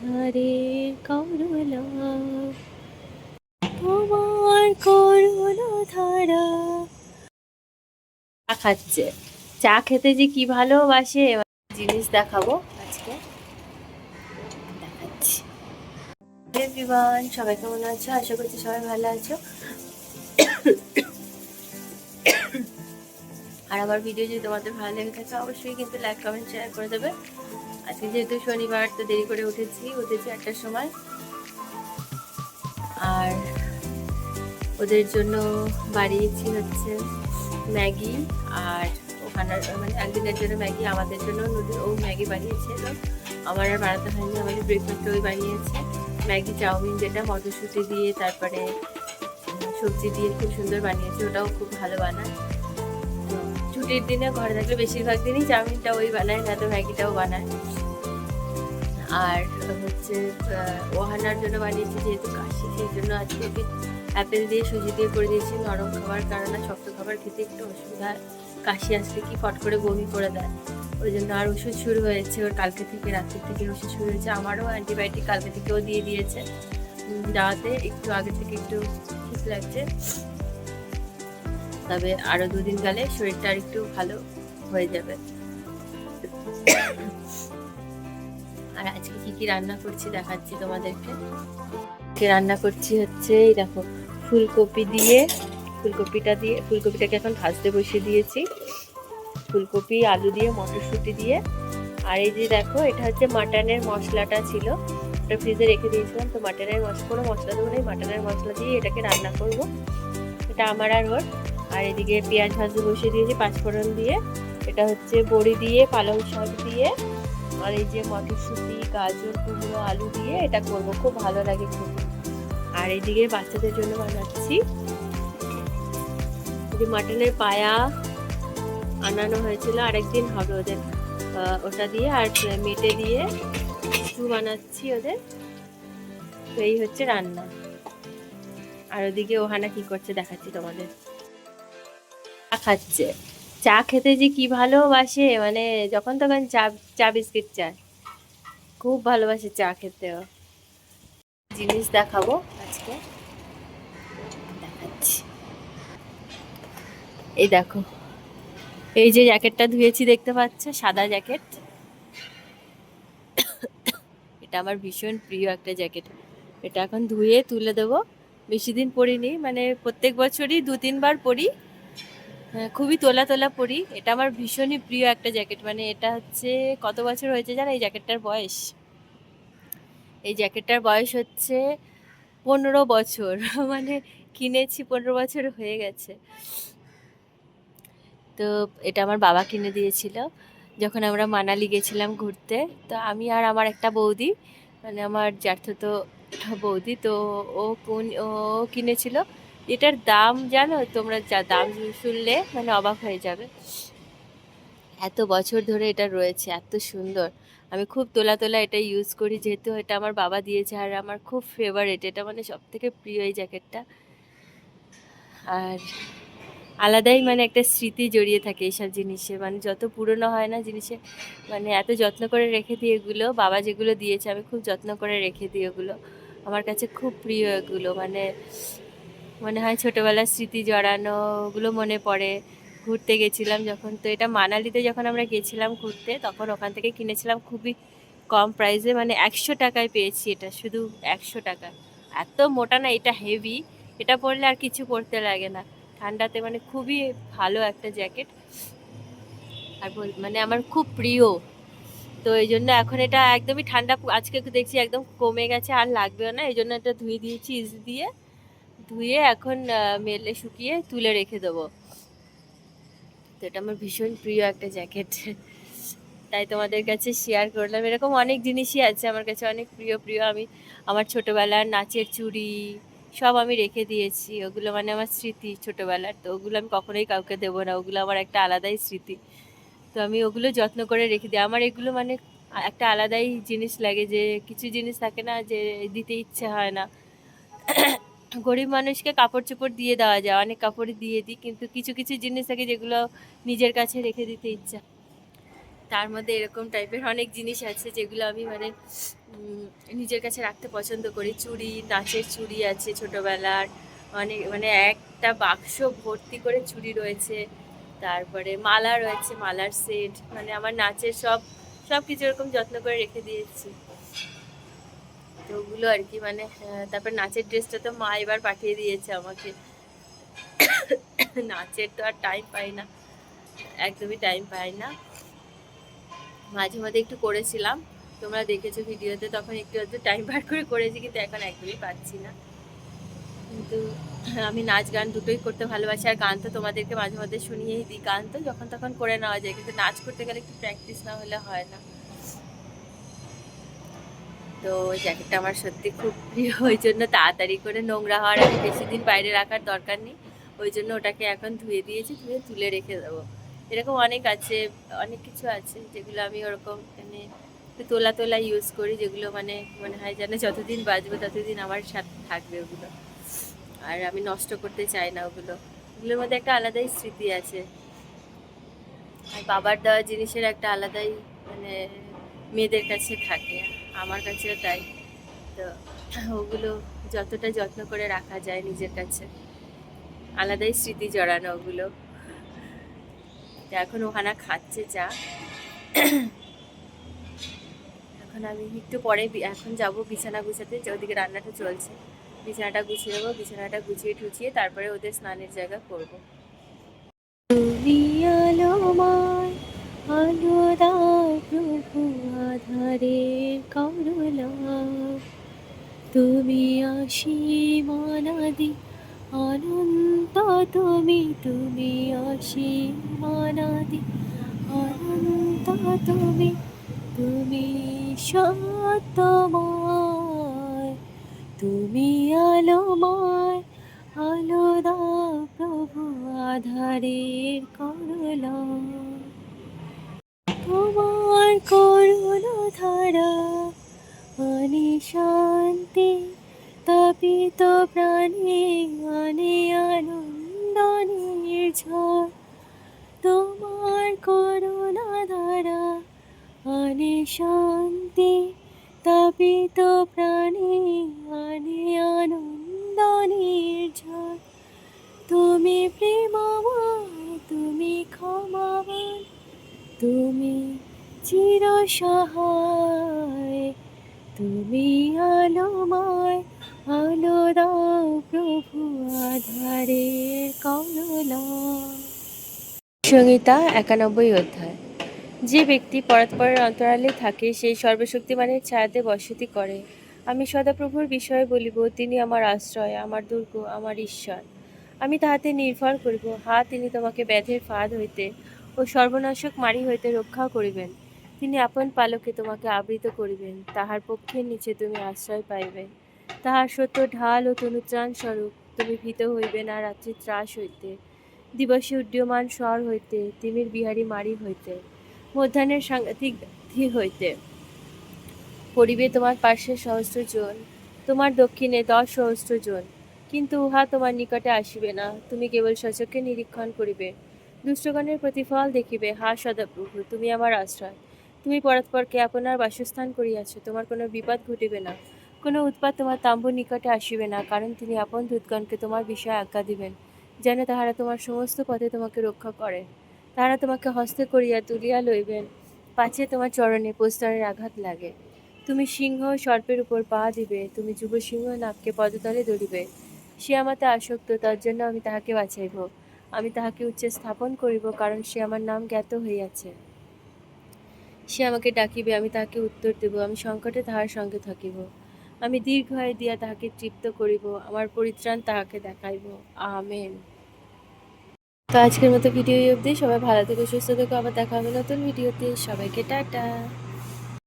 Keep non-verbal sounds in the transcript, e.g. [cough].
ধারে করুণা তোমার করুণা ধারা। চা খাচ্ছে। চা খেতে যে কি ভালোবাসে জিনিস দেখাবো আজকে। দেখাচ্ছি। সবাই কেমন আছো? আশা করছি সবাই ভালো আছো। আর আমার ভিডিও যদি তোমাদের ভালো লেগে থাকে, অবশ্যই কিন্তু লাইক কমেন্ট শেয়ার করে দেবে। আজকে যেহেতু শনিবার, তো দেরি করে উঠেছি উঠেছি একটার সময়। আর ওদের জন্য বাড়িয়েছি হচ্ছে ম্যাগি, আর ওখানে মানে একদিনের জন্য ম্যাগি, আমাদের জন্য ও ম্যাগি বানিয়েছিল আমার আর বানাতে হয়নি, আমাদের ব্রেকফাস্ট ওই বানিয়েছে। ম্যাগি, চাউমিন যেটা, মটরশুঁটি দিয়ে, তারপরে সবজি দিয়ে খুব সুন্দর বানিয়েছে, ওটাও খুব ভালো বানায়। ছুটির দিনে, ঘরে থাকলে বেশিরভাগ দিনই চাউমিনটা ওই বানায়, না তো ম্যাগিটাও বানায়। আর হচ্ছে ওহানার জন্য বানিয়েছি যেহেতু কাশি, সেই জন্য আজকে ওকে অ্যাপেল দিয়ে সুজি দিয়ে করে দিয়েছি। নরম খাবার কারণ শক্ত খাবার খেতে একটু অসুবিধা। কাশি আসলে কি ফট করে বমি করে দেয়। ওই জন্য আর ওষুধ শুরু হয়েছে। ওর কালকে থেকে রাত্রি থেকে ওষুধ শুরু হয়েছে। আমারও অ্যান্টিবায়োটিক কালকে থেকেও দিয়ে দিয়েছে। দেওয়াতে একটু আগে থেকে একটু ঠিক লাগছে। তবে আরও দুদিন গেলে শরীরটা আর একটু ভালো হয়ে যাবে। আর আজকে কি কি রান্না করছি দেখাচ্ছি তোমাদেরকে। আজকে রান্না করছি হচ্ছে এই দেখো, ফুলকপি দিয়ে, ফুলকপিটা দিয়ে, ফুলকপিটাকে এখন ভাজতে বসিয়ে দিয়েছি। ফুলকপি, আলু দিয়ে, মটরশুঁটি দিয়ে। আর এই যে দেখো, এটা হচ্ছে মাটনের মশলাটা ছিল। ওটা ফ্রিজে রেখে দিয়েছিলাম, তো মাটনের মশলা কোনো মশলা দেবো না মাটনের মশলা দিয়ে এটাকে রান্না করব। এটা আমার আর ওর। আর এদিকে পেঁয়াজ ভাজতে বসিয়ে দিয়েছি, পাঁচফোড়ন দিয়ে। এটা হচ্ছে বড়ি দিয়ে, পালং শাক দিয়ে। আর এই যে মটরশুঁটি, গাজর, কুমড়ো, আলু দিয়ে এটা করব। খুব ভালো লাগে খেতে। আর এইদিকে বাচ্চাদের জন্য বানাচ্ছি। যে মাটনের পায়া আনানো হয়েছিল আরেকদিন হবে ওদের ওটা দিয়ে আর মেটে দিয়ে স্টু বানাচ্ছি ওদের। তো এই হচ্ছে রান্না। আর ওদিকে ওহানা কি করছে দেখাচ্ছি তোমাদের। খাচ্ছে। চা খেতে যে কি ভালোবাসে মানে যখন তখন চা চা বিস্কিট চায়। খুব ভালোবাসে চা খেতেও। জিনিস দেখাবো আজকে। এই দেখো। এই যে জ্যাকেটটা ধুয়েছি দেখতে পাচ্ছ? সাদা জ্যাকেট। এটা আমার ভীষণ প্রিয় একটা জ্যাকেট। এটা এখন ধুয়ে তুলে দেবো। বেশি দিন পরিনি মানে প্রত্যেক বছরই দু তিনবার পরি। হ্যাঁ, খুবই তোলা তোলা পরি। এটা আমার ভীষণই প্রিয় একটা জ্যাকেট। মানে এটা হচ্ছে কত বছর হয়েছে জানো এই জ্যাকেটটার বয়স? এই জ্যাকেটটার বয়স হচ্ছে পনেরো বছর। [laughs] মানে কিনেছি পনেরো বছর হয়ে গেছে। তো এটা আমার বাবা কিনে দিয়েছিল যখন আমরা মানালি গেছিলাম ঘুরতে। তো আমি আর আমার একটা বৌদি মানে আমার জ্যাঠতো বৌদি তো ও কোন ও কিনেছিল এটার দাম জানো? তোমরা যা দাম শুনলে মানে অবাক হয়ে যাবে। এত বছর ধরে এটা রয়েছে, এত সুন্দর। আমি খুব তোলা তোলা এটা ইউজ করি, যেহেতু এটা আমার বাবা দিয়েছে আর আমার খুব ফেভারেট এটা মানে সব থেকে প্রিয় এই জ্যাকেটটা আর আলাদাই মানে একটা স্মৃতি জড়িয়ে থাকে এইসব জিনিসে। মানে যত পুরনো হয় না জিনিসে মানে এত যত্ন করে রেখে দিই এগুলো। বাবা যেগুলো দিয়েছে, আমি খুব যত্ন করে রেখে দিই ওগুলো। আমার কাছে খুব প্রিয় এগুলো। মানে মনে হয় ছোটোবেলার স্মৃতি জড়ানো ওগুলো মনে পড়ে। ঘুরতে গেছিলাম যখন। তো এটা মানালিতে যখন আমরা গেছিলাম ঘুরতে, তখন ওখান থেকে কিনেছিলাম খুবই কম প্রাইসে মানে একশো টাকায় পেয়েছি এটা, শুধু একশো টাকা। এত মোটা না, এটা হেভি এটা পরলে আর কিছু পরতে লাগে না। ঠান্ডাতে মানে খুবই ভালো একটা জ্যাকেট আর মানে আমার খুব প্রিয়। তো এই জন্য এখন এটা একদমই ঠান্ডা, আজকে দেখছি একদম কমে গেছে, আর লাগবেও না। এই জন্য এটা ধুয়ে দিয়েছি ইজ দিয়ে। ধুয়ে এখন মেলে শুকিয়ে তুলে রেখে দেবো। তো এটা আমার ভীষণ প্রিয় একটা জ্যাকেট। তাই তোমাদের কাছে শেয়ার করলাম। এরকম অনেক জিনিসই আছে আমার কাছে অনেক প্রিয় প্রিয়। আমি আমার ছোটোবেলার নাচের চুড়ি সব আমি রেখে দিয়েছি। ওগুলো মানে আমার স্মৃতি ছোটোবেলার। তো ওগুলো আমি কখনোই কাউকে দেবো না। ওগুলো আমার একটা আলাদাই স্মৃতি। তো আমি ওগুলো যত্ন করে রেখে দিই। আমার এগুলো মানে একটা আলাদাই জিনিস লাগে যে, কিছু জিনিস থাকে না যে, দিতে ইচ্ছে হয় না। গরিব মানুষকে কাপড় চোপড় দিয়ে দেওয়া যায়, অনেক কাপড় দিয়ে দিই, কিন্তু কিছু কিছু জিনিস থাকে যেগুলো নিজের কাছে রেখে দিতে ইচ্ছা। তার মধ্যে এরকম টাইপের অনেক জিনিস আছে যেগুলো আমি মানে নিজের কাছে রাখতে পছন্দ করি। চুড়ি, নাচের চুড়ি আছে ছোটোবেলার অনেক মানে একটা বাক্স ভর্তি করে চুড়ি রয়েছে। তারপরে মালা রয়েছে, মালার সেট মানে আমার নাচের সব সব কিছু এরকম যত্ন করে রেখে দিয়েছি। তো ওগুলো আর কি মানে তারপর নাচের ড্রেসটা তো মা এবার পাঠিয়ে দিয়েছে আমাকে। নাচের তো আর টাইম পাই না, একদমই টাইম পাই না। মাঝে মাঝে একটু করেছিলাম, তোমরা দেখেছ ভিডিওতে, তখন একটু হয়তো টাইম বার করে করেছি, কিন্তু এখন একদমই পাচ্ছি না। কিন্তু আমি নাচ গান দুটোই করতে ভালোবাসি, আর গান তো তোমাদেরকে মাঝে মাঝে শুনিয়েই দিই। গান তো যখন তখন করে নেওয়া যায়, কিন্তু নাচ করতে গেলে একটু প্র্যাকটিস না হলে হয় না। তো ওই জ্যাকেটটা আমার সত্যি খুব প্রিয়। ওই জন্য তাড়াতাড়ি করে নোংরা হওয়ার আগে বেশি দিন বাইরে রাখার দরকার নেই। ওই জন্য ওটাকে এখন ধুয়ে দিয়েছি, ধুয়ে তুলে রেখে দেবো। এরকম অনেক আছে, অনেক কিছু আছে যেগুলো আমি ওরকম মানে তোলা তোলা ইউজ করি, যেগুলো মানে মনে হয় যেন যতদিন বাজবে ততদিন আমার সাথে থাকবে ওগুলো। আর আমি নষ্ট করতে চাই না ওগুলো। ওগুলোর মধ্যে একটা আলাদাই স্মৃতি আছে। আর বাবার দেওয়া জিনিসের একটা আলাদাই মানে মেয়েদের কাছে থাকে। আমার কাছেও তাই। তো ওগুলো যতটা যত্ন করে রাখা যায় নিজের কাছে। আলাদাই স্মৃতি জড়ানো ওগুলো। তো এখন ওখানে খাচ্ছে চা। এখন আমি একটু পরে এখন যাব বিছানা গুছাতে ওদিকে রান্নাটা চলছে। বিছানাটা গুছিয়ে দেবো বিছানাটা গুছিয়ে টুছিয়ে তারপরে ওদের স্নানের জায়গা করব। তুমি আলোময় আলো প্রভু আধারের করলা। তুমি অসীমানাদি অনন্ত তুমি তুমি অসীমানাদি অনন্ত তুমি তুমি সত্যময়। তুমি আলোময় আলো দাও প্রভু আধারের করলা। তোমার করুণা ধারা আনে শান্তি, তাপিত প্রাণে আনে আনন্দ নির্ঝর তোমার করুণা ধারা আনে শান্তি, তাপিত প্রাণে আনে আনন্দ নির্ঝর তুমি প্রেমময় তুমি ক্ষমাবান তুমি চির সহায় তুমি আলোময়, আলো দাও প্রভু আধারের কমলা। সংহিতা একানব্বই অধ্যায়। যে ব্যক্তি পরস্পরের অন্তরালে থাকে, সেই সর্বশক্তিমানের ছায়াতে বসতি করে। আমি সদাপ্রভুর বিষয়ে বলিব, তিনি আমার আশ্রয়, আমার দুর্গ, আমার ঈশ্বর। আমি তাহাতে নির্ভর করিব। হা, তিনি তোমাকে ব্যাধের ফাঁদ হইতে ও সর্বনাশক মারি হইতে রক্ষা করিবেন। তিনি আপন পালকে তোমাকে আবৃত করিবেন। তাহার পক্ষের নিচে তুমি আশ্রয় পাইবে। তাহার সত্য ঢাল ও তনুত্রাণ স্বরূপ তুমি ভীত হইবে না রাত্রি ত্রাস হইতে। দিবসে উড্ডীয়মান স্বর হইতে, তিমির বিহারী মারি হইতে। মধ্যাহ্নের সাংঘাতিক ব্যাধি হইতে। পড়িবে তোমার পার্শ্বে সহস্র জন, তোমার দক্ষিণে দশ সহস্র জন। কিন্তু উহা তোমার নিকটে আসিবে না। তুমি কেবল সচক্ষে নিরীক্ষণ করিবে। দুষ্টগণের প্রতিফল দেখিবে, হা সদাপ্রভু তুমি আমার আশ্রয়। তুমি পরস্পরকে আপনার বাসস্থান করিয়াছ, তোমার কোনো বিপদ ঘটিবে না। কোনো উৎপাত তোমার তাম্বুর নিকটে আসিবে না, কারণ তিনি আপন দূতগণকে তোমার বিষয়ে আজ্ঞা দিবেন, যেন তাহারা তোমার সমস্ত পথে তোমাকে রক্ষা করে। তাহারা তোমাকে হস্তে করিয়া তুলিয়া লইবেন, পাছে তোমার চরণে প্রস্তরের আঘাত লাগে। তুমি সিংহ সর্পের উপর পা দিবে, তুমি যুব সিংহ নাককে পদতলে ধরিবে। সে আমাতে আসক্ত, তার জন্য আমি তাহাকে বাছাইব আমি তাহাকে উচ্চে স্থাপন করিব, কারণ সে আমার নাম জ্ঞাত হইয়াছে। সে আমাকে ডাকিবে, আমি তাহাকে উত্তর দেব, আমি সংকটে তাহার সঙ্গে থাকিব। আমি দীর্ঘ আয় দিয়া তাহাকে তৃপ্ত করিব, আমার পরিত্রাণ তাহাকে দেখাইব। আমেন। তো আজকের মতো ভিডিও অবধি। সবাই ভালো থেকো, সুস্থ থেকো। আবার দেখা হবে নতুন ভিডিওতে। সবাইকে টাটা।